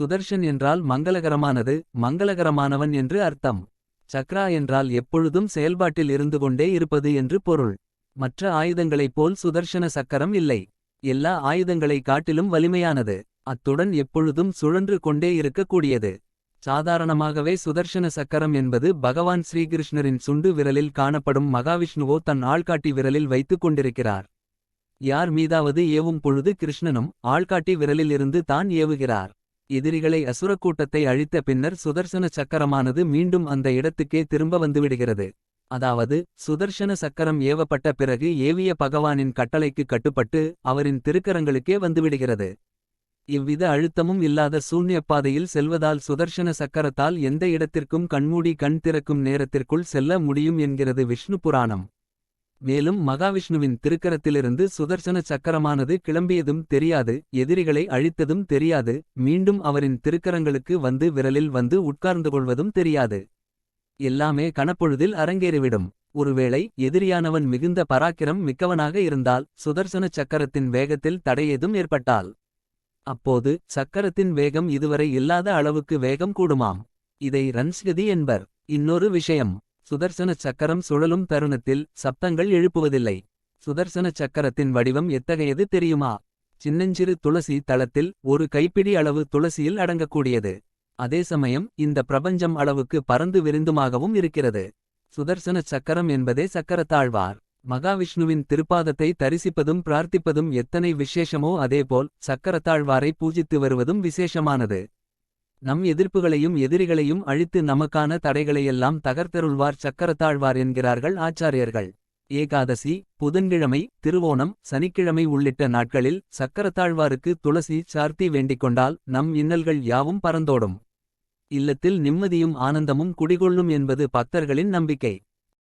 சுதர்ஷன் என்றால் மங்களகரமானது மங்களகரமானவன் என்று அர்த்தம். சக்ரா என்றால் எப்பொழுதும் செயல்பாட்டில் இருந்து கொண்டே இருப்பது என்று பொருள். மற்ற ஆயுதங்களைப் போல் சுதர்ஷன சக்கரம் இல்லை. எல்லா ஆயுதங்களை காட்டிலும் வலிமையானது. அத்துடன் எப்பொழுதும் சுழன்று கொண்டே இருக்கக்கூடியது. சாதாரணமாகவே சுதர்ஷன சக்கரம் என்பது பகவான் ஸ்ரீகிருஷ்ணரின் சுண்டு விரலில் காணப்படும் மகாவிஷ்ணுவோ தன் ஆள்காட்டி விரலில் வைத்துக் கொண்டிருக்கிறார். யார் மீதாவது ஏவும் பொழுது கிருஷ்ணனும் ஆள்காட்டி விரலில் இருந்து தான் ஏவுகிறார். எதிரிகளை அசுரக்கூட்டத்தை அழித்த பின்னர் சுதர்சன சக்கரமானது மீண்டும் அந்த இடத்துக்கே திரும்ப வந்துவிடுகிறது. அதாவது சுதர்ஷன சக்கரம் ஏவப்பட்ட பிறகு ஏவிய பகவானின் கட்டளைக்கு கட்டுப்பட்டு அவரின் திருக்கரங்களுக்கே வந்துவிடுகிறது. இவ்வித அழுத்தமும் இல்லாத சூன்யப்பாதையில் செல்வதால் சுதர்ஷன சக்கரத்தால் எந்த இடத்திற்கும் கண்மூடி கண் திறக்கும் நேரத்திற்குள் செல்ல முடியும் என்கிறது விஷ்ணு புராணம். மேலும் மகாவிஷ்ணுவின் திருக்கரத்திலிருந்து சுதர்சன சக்கரமானது கிளம்பியதும் தெரியாது எதிரிகளை அழித்ததும் தெரியாது மீண்டும் அவரின் திருக்கரங்களுக்கு வந்து விரலில் வந்து உட்கார்ந்து கொள்வதும் தெரியாது. எல்லாமே கணப்பொழுதில் அரங்கேறிவிடும். ஒருவேளை எதிரியானவன் மிகுந்த பராக்கிரம் மிக்கவனாக இருந்தால் சுதர்சன சக்கரத்தின் வேகத்தில் தடையேதும் ஏற்பட்டால். அப்போது சக்கரத்தின் வேகம் இதுவரை இல்லாத அளவுக்கு வேகம் கூடுமாம். இதை ரன்ஸ்கதி என்பர். இன்னொரு விஷயம். சுதர்சன சக்கரம் சுழலும் தருணத்தில் சப்தங்கள் எழுப்புவதில்லை. சுதர்சன சக்கரத்தின் வடிவம் எத்தகையது தெரியுமா? சின்னஞ்சிறு துளசி தளத்தில் ஒரு கைப்பிடி அளவு துளசியில் அடங்கக்கூடியது. அதே சமயம் இந்த பிரபஞ்சம் அளவுக்கு பறந்து விரிந்துமாகவும் இருக்கிறது. சுதர்சன சக்கரம் என்பதே சக்கரத்தாழ்வார். மகாவிஷ்ணுவின் திருப்பாதத்தை தரிசிப்பதும் பிரார்த்திப்பதும் எத்தனை விசேஷமோ அதேபோல் சக்கரத்தாழ்வாரை பூஜித்து வருவதும் விசேஷமானது. நம் எதிர்ப்புகளையும் எதிரிகளையும் அழித்து நமக்கான தடைகளையெல்லாம் தகர்த்தருள்வார் சக்கரத்தாழ்வார் என்கிறார்கள் ஆச்சாரியர்கள். ஏகாதசி புதன்கிழமை திருவோணம் சனிக்கிழமை உள்ளிட்ட நாட்களில் சக்கரத்தாழ்வாருக்கு துளசி சார்த்தி வேண்டிக்கொண்டால் நம் இன்னல்கள் யாவும் பறந்தோடும். இல்லத்தில் நிம்மதியும் ஆனந்தமும் குடிகொள்ளும் என்பது பக்தர்களின் நம்பிக்கை.